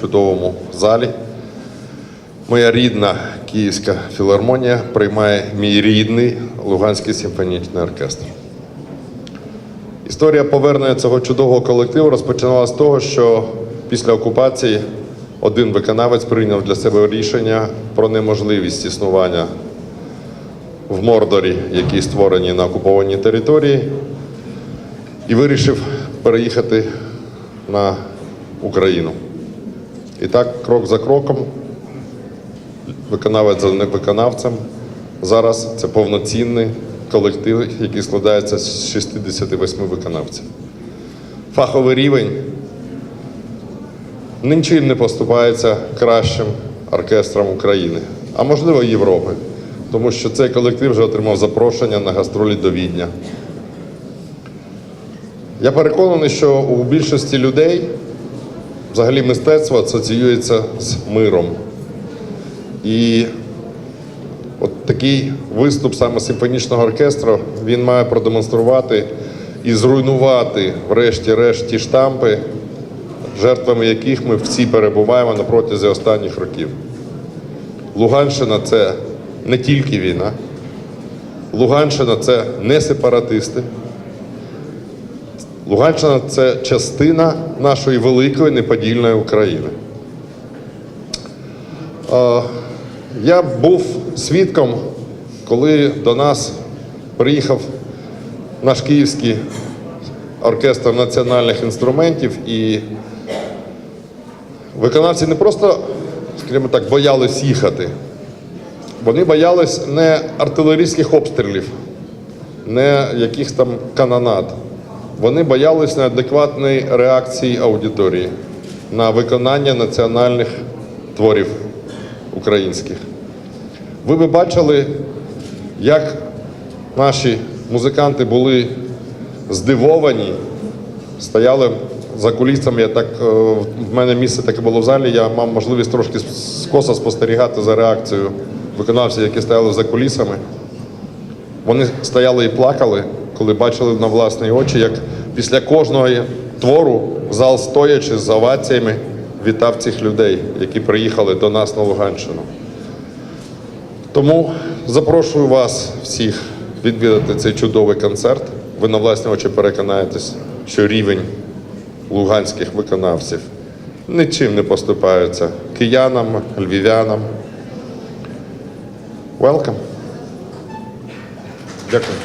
чудовому залі. Моя рідна Київська філармонія приймає мій рідний Луганський симфонічний оркестр. Історія повернення цього чудового колективу розпочиналася з того, що після окупації один виконавець прийняв для себе рішення про неможливість існування в Мордорі, які створені на окупованій території, і вирішив переїхати на Україну. І так, крок за кроком, виконавець за виконавцем. Зараз це повноцінний колектив, який складається з 68 виконавців. Фаховий рівень нічим не поступається кращим оркестрам України, а можливо Європи, тому що цей колектив вже отримав запрошення на гастролі до Відня. Я переконаний, що у більшості людей взагалі мистецтво асоціюється з миром. І от такий виступ саме симфонічного оркестру він має продемонструвати і зруйнувати, врешті-решт, ті штампи, жертвами яких ми всі перебуваємо на протязі останніх років. Луганщина це не тільки війна, Луганщина це не сепаратисти. Луганщина це частина нашої великої неподільної України. Я був свідком, коли до нас приїхав наш київський оркестр національних інструментів, і виконавці не просто, скажімо так, боялись їхати. Вони боялись не артилерійських обстрілів, не якихось там канонад. Вони боялись неадекватної реакції аудиторії на виконання національних творів українських. Ви би бачили, як наші музиканти були здивовані, стояли за кулісами. Я так, е, в мене місце таке було в залі, я мав можливість трошки скоса спостерігати за реакцією виконавців, які стояли за кулісами. Вони стояли і плакали, коли бачили на власні очі, як після кожного твору зал стоячи з оваціями вітав цих людей, які приїхали до нас на Луганщину. Тому запрошую вас всіх відвідати цей чудовий концерт. Ви на власні очі переконаєтесь, що рівень луганських виконавців нічим не поступається киянам, львів'янам. Welcome. Дякую.